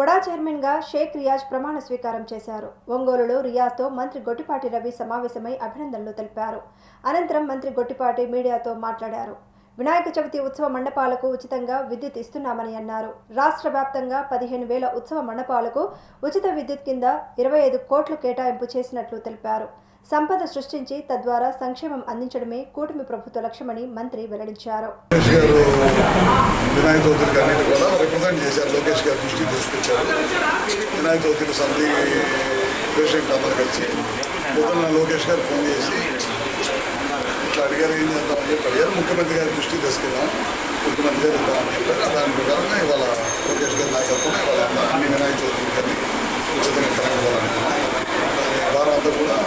కొడా చైర్మన్గా షేక్ రియాజ్ ప్రమాణ స్వీకారం చేశారు. ఒంగోలులో రియాజ్తో మంత్రి గొట్టిపాటి రవి సమావేశమై అభినందనలు తెలిపారు. అనంతరం మంత్రి గొట్టిపాటి మీడియాతో మాట్లాడారు. వినాయక చవితి ఉత్సవ మండపాలకు ఉచితంగా విద్యుత్ ఇస్తున్నామని అన్నారు. రాష్ట్ర వ్యాప్తంగా పదిహేను వేల ఉత్సవ మండపాలకు ఉచిత విద్యుత్ కింద ఇరవై ఐదు కోట్లు కేటాయింపు చేసినట్లు తెలిపారు. సంపద సృష్టించి తద్వారా సంక్షేమం అందించడమే కూటమి ప్రభుత్వ లక్ష్యమని మంత్రి వెల్లడించారు. వినాయక చవితికి అన్నిటి కూడా రిప్రజెంట్ చేశారు. లోకేష్ గారు దృష్టి తీసుకొచ్చారు. వినాయక చవితికి సంధి పేషెంట్ అందరు కలిసి పొద్దున్న లోకేష్ గారు ఫోన్ చేసి ఇట్లా అడిగారు ఏం చేద్దామని చెప్పి అడిగారు ముఖ్యమంత్రి గారి దృష్టి తీసుకెళ్ళాం ముఖ్యమంత్రి గారు ఇద్దామని చెప్పారు. దాని ప్రకారంగా ఇవాళ లోకేష్ గారి నాయకత్వం ఇవాళ అన్ని వినాయక చవితికి కానీ ఉచితంగా కరెంట్ ఇవ్వాలనుకున్నాం దాని కూడా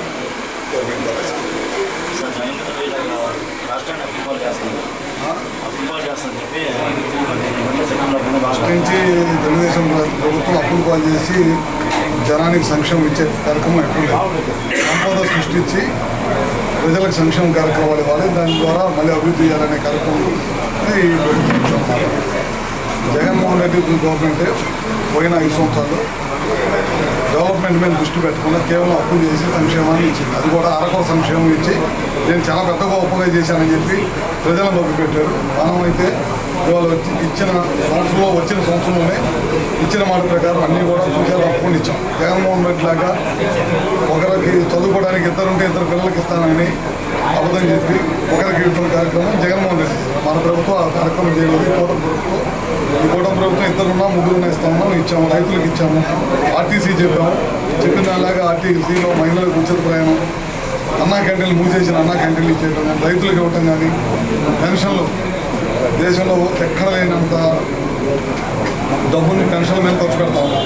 ఫస్ట్ నుంచి తెలుగుదేశం ప్రభుత్వం అప్పులు పాలు చేసి జనానికి సంక్షేమం ఇచ్చే కార్యక్రమం ఎప్పుడు లేదు. సంపద సృష్టించి ప్రజలకు సంక్షేమ కార్యక్రమాలు ఇవ్వాలి. దాని ద్వారా మళ్ళీ అభివృద్ధి చేయాలనే కార్యక్రమం ఈ జగన్మోహన్ రెడ్డి గవర్నమెంట్ పోయిన ఐదు సంవత్సరాలు డెవలప్మెంట్ మీద దృష్టి పెట్టకుండా కేవలం అప్పు చేసి సంక్షేమాన్ని ఇచ్చింది. అది కూడా అరకొర సంక్షేమం ఇచ్చి నేను చాలా పెద్ద గొప్పగా చేశానని చెప్పి ప్రజలను పెట్టారు. మనం అయితే ఇవాళ వచ్చి ఇచ్చిన సంవత్సరంలో వచ్చిన సంవత్సరంలోనే ఇచ్చిన మాట ప్రకారం అన్నీ కూడా చూసేది అప్పులు ఇచ్చాం. జగన్మోహన్ రెడ్డి లాగా ఒకరికి చదువుకోవడానికి ఇద్దరుంటే ఇద్దరు పిల్లలకి ఇస్తానని అబద్ధం చెప్పి ఒకరికి ఇవ్వడం కార్యక్రమం జగన్మోహన్ రెడ్డి మన ప్రభుత్వం ఆ కార్యక్రమం చేయలేదు. కోట ప్రభుత్వం కూటమి ప్రభుత్వం ఇద్దరున్నా ముగ్గురున్నా ఇస్తామన్నా ఇచ్చాము రైతులకు ఇచ్చాము. ఆర్టీసీ చెప్పాము. చెప్పిన దానిలాగా ఆర్టీసీలో మహిళలకు ఉచిత ప్రయాణం అన్నా క్యాంటీన్లు మూసేసిన అన్నా క్యాంటీన్లు ఇచ్చేయడం కానీ రైతులకు ఇవ్వటం కానీ పెన్షన్లు. దేశంలో ఎక్కడ లేనంత డబ్బుని పెన్షన్ల మీద ఖర్చు పెడతాము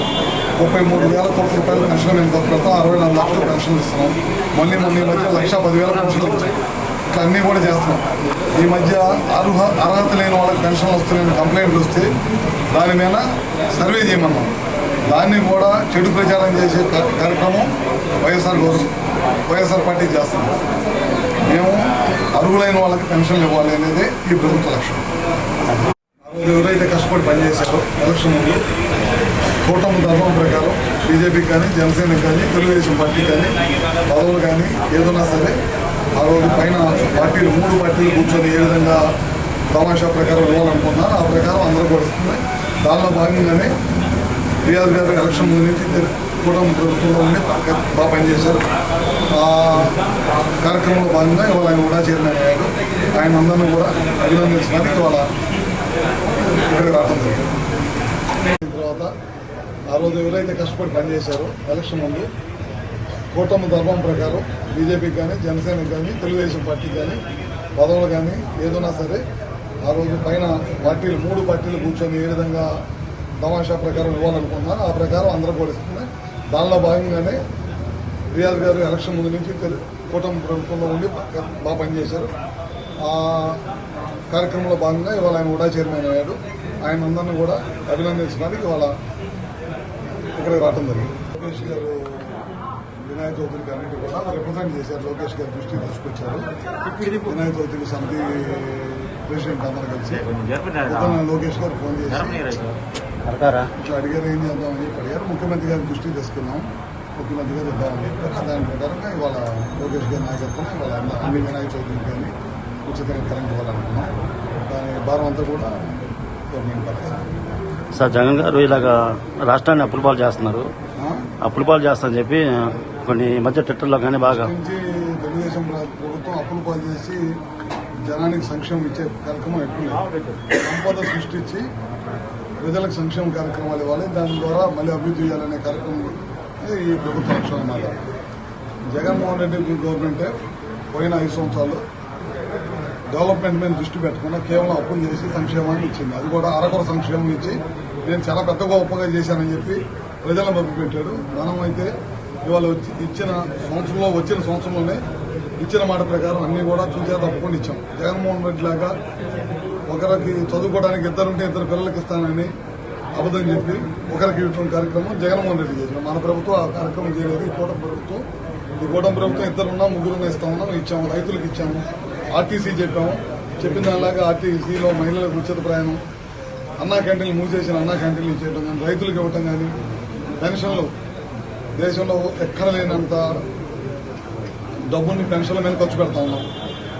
ముప్పై మూడు వేల కోట్ల రూపాయలు పెన్షన్ మీద ఖర్చు పెడతాం అరవై నాలుగు లక్షల పెన్షన్లు ఇస్తున్నాం. మళ్ళీ మొన్న మధ్య లక్ష పదివేల పెన్షన్లు ఇచ్చాయి ఇట్లా అన్నీ కూడా చేస్తున్నాం. ఈ మధ్య అర్హ అర్హత లేని వాళ్ళకి పెన్షన్లు వస్తున్నాయని కంప్లైంట్లు వస్తే దాని మీద సర్వే చేయమన్నాం. దాన్ని కూడా చెడు ప్రచారం చేసే కార్యక్రమం వైఎస్ఆర్ గౌరవం వైఎస్ఆర్ పార్టీ చేస్తున్నాం మేము అర్హులైన వాళ్ళకి పెన్షన్లు ఇవ్వాలి అనేది ఈ ప్రభుత్వ లక్ష్యం. ఎవరైతే కష్టపడి పనిచేశారో. ఎలక్షన్ ముందు కూటమి ధర్మం ప్రకారం బీజేపీకి కానీ జనసేనకి కానీ తెలుగుదేశం పార్టీ కానీ పదవులు కానీ ఏదైనా సరే ఆ రోజు పైన పార్టీలు మూడు పార్టీలు కూర్చొని ఏ విధంగా తమాషా ప్రకారం ఇవ్వాలనుకున్నారు ఆ ప్రకారం అందరూ కూడా దానిలో భాగంగానే రియాజ్ గారు ఎలక్షన్ గురించి కూటమి ప్రభుత్వంలో ఉండి బాగా- పనిచేశారు ఆ కార్యక్రమంలో భాగంగా ఇవాళ ఆయన కూడా చేరిన అయ్యారు ఆయన అందరినీ కూడా అభినందించడానికి ఇవాళ ఇక్కడికి రావడం జరిగింది. తర్వాత ఆ రోజు ఎవరైతే కష్టపడి పనిచేశారో ఎలక్షన్ ముందు కూటమి ధర్మం ప్రకారం బీజేపీకి కానీ జనసేనకు కానీ తెలుగుదేశం పార్టీకి కానీ పదవులు కానీ ఏదైనా సరే ఆ రోజు పైన పార్టీలు మూడు పార్టీలు కూర్చొని ఏ విధంగా తమాషా ప్రకారం ఇవ్వాలనుకున్నారు ఆ ప్రకారం అందరూ కూడా దానిలో భాగంగానే రియాజ్ గారు ఎలక్షన్ ముందు నుంచి కూటమి ప్రభుత్వంలో ఉండి బాగా పనిచేశారు. ఆ కార్యక్రమంలో భాగంగా ఇవాళ ఆయన కూడా చైర్మన్ అయ్యాడు. ఆయన అందరిని కూడా అభినందించడానికి ఇవాళ ఇక్కడికి రావడం జరిగింది. లోకేష్ గారు వినాయక చవితికి అన్నిటి కూడా రిప్రజెంట్ చేశారు. లోకేష్ గారు దృష్టికి తీసుకొచ్చారు. వినాయక చవితికి సమితి ప్రెసిడెంట్ అందరూ కలిసి. లోకేష్ గారు ఫోన్ కడతారా ఇట్లా అడిగారు ఏం చేద్దామని? చెప్పి అడిగారు. ముఖ్యమంత్రి గారి దృష్టికి తీసుకున్నాం. ముఖ్యమంత్రి గారు ఇద్దామని చెప్పారు దాని ప్రకారంగా ఇవాళ లోకేష్ గారి నాయకత్వం ఇవాళ అన్ని- వినాయక చవితికి కానీ ఉచితంగా కరెంట్ ఇవ్వాలనుకున్నాం. దాని భారం అంతా కూడా గవర్నమెంట్ పడుతుంది సార్ జగన్ గారు ఇలాగా రాష్ట్రాన్ని అప్పుల పాలు చేస్తున్నారు. అప్పుల పాలు చేస్తారని చెప్పి కొన్ని ఈ మధ్య ట్విట్టర్లో కానీ బాగా తెలుగుదేశం ప్రభుత్వం అప్పులు పాలు చేసి జనానికి సంక్షేమం ఇచ్చే కార్యక్రమం ఎప్పుడు సంపద సృష్టించి ప్రజలకు సంక్షేమ కార్యక్రమాలు ఇవ్వాలి. దాని ద్వారా మళ్ళీ అభివృద్ధి చేయాలనే కార్యక్రమం ఈ ప్రభుత్వ లక్ష్యం అన్నమాట. జగన్మోహన్ రెడ్డి గవర్నమెంట్ పోయిన ఐదు సంవత్సరాలు డెవలప్మెంట్ మీద దృష్టి పెట్టకుండా కేవలం అప్పులు చేసి సంక్షేమాన్ని ఇచ్చింది. అది కూడా అరకొర సంక్షేమం ఇచ్చి నేను చాలా పెద్ద గొప్పగా చేశానని చెప్పి ప్రజలను పంపిపెట్టాడు మనం అయితే ఇవాళ వచ్చి ఇచ్చిన సంవత్సరంలో వచ్చిన సంవత్సరంలోనే ఇచ్చిన మాట ప్రకారం అన్ని కూడా చూసే తప్పకుండా ఇచ్చాం. జగన్మోహన్ రెడ్డి లాగా ఒకరికి చదువుకోవడానికి ఇద్దరుంటే ఇద్దరు పిల్లలకి ఇస్తానని అబద్ధం చెప్పి ఒకరికి ఇవ్వడం కార్యక్రమం జగన్మోహన్ రెడ్డి చేశారు మన ప్రభుత్వం ఆ కార్యక్రమం చేయలేదు. ఈ కూటమి ప్రభుత్వం ఈ కూటమి ప్రభుత్వం ఇద్దరున్నా ముగ్గురున్నా ఇస్తామన్నాం ఇచ్చాము రైతులకు ఇచ్చాము ఆర్టీసీ చెప్పాము. చెప్పిన దానిలాగా ఆర్టీసీలో మహిళలకు ఉచిత ప్రయాణం అన్నా క్యాంటీన్లు మూసేసిన అన్నా క్యాంటీన్లు ఇచ్చేయడం కానీ రైతులకు ఇవ్వటం కానీ పెన్షన్లు దేశంలో ఎక్కడ లేనంత డబ్బుని పెన్షన్ల మీద ఖర్చు పెడతా ఉన్నాం.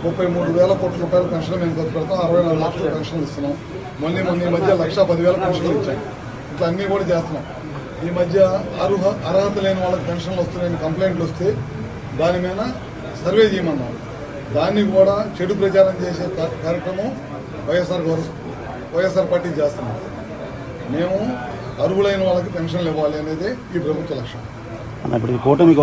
ముప్పై మూడు వేల కోట్ల రూపాయలు పెన్షన్ల మీద ఖర్చు పెడతాం అరవై నాలుగు లక్షల పెన్షన్లు ఇస్తున్నాం. మళ్ళీ మొన్న ఈ మధ్య లక్ష పదివేల పెన్షన్లు ఇచ్చాం. ఇట్లా అన్నీ కూడా చేస్తున్నాం. ఈ మధ్య అర్హ అర్హత లేని వాళ్ళకి పెన్షన్లు వస్తున్నాయని కంప్లైంట్లు వస్తే దాని మీద సర్వే చేయమన్నాం. దాన్ని కూడా చెడు ప్రచారం చేసే కార్యక్రమం వైఎస్ఆర్ వైఎస్ఆర్ పార్టీ చేస్తున్నాం. మేము అర్హులైన వాళ్ళకి పెన్షన్లు ఇవ్వాలి అనేది ఈ ప్రభుత్వ లక్ష్యం. అన్న ఇప్పుడు ఈ కూటమి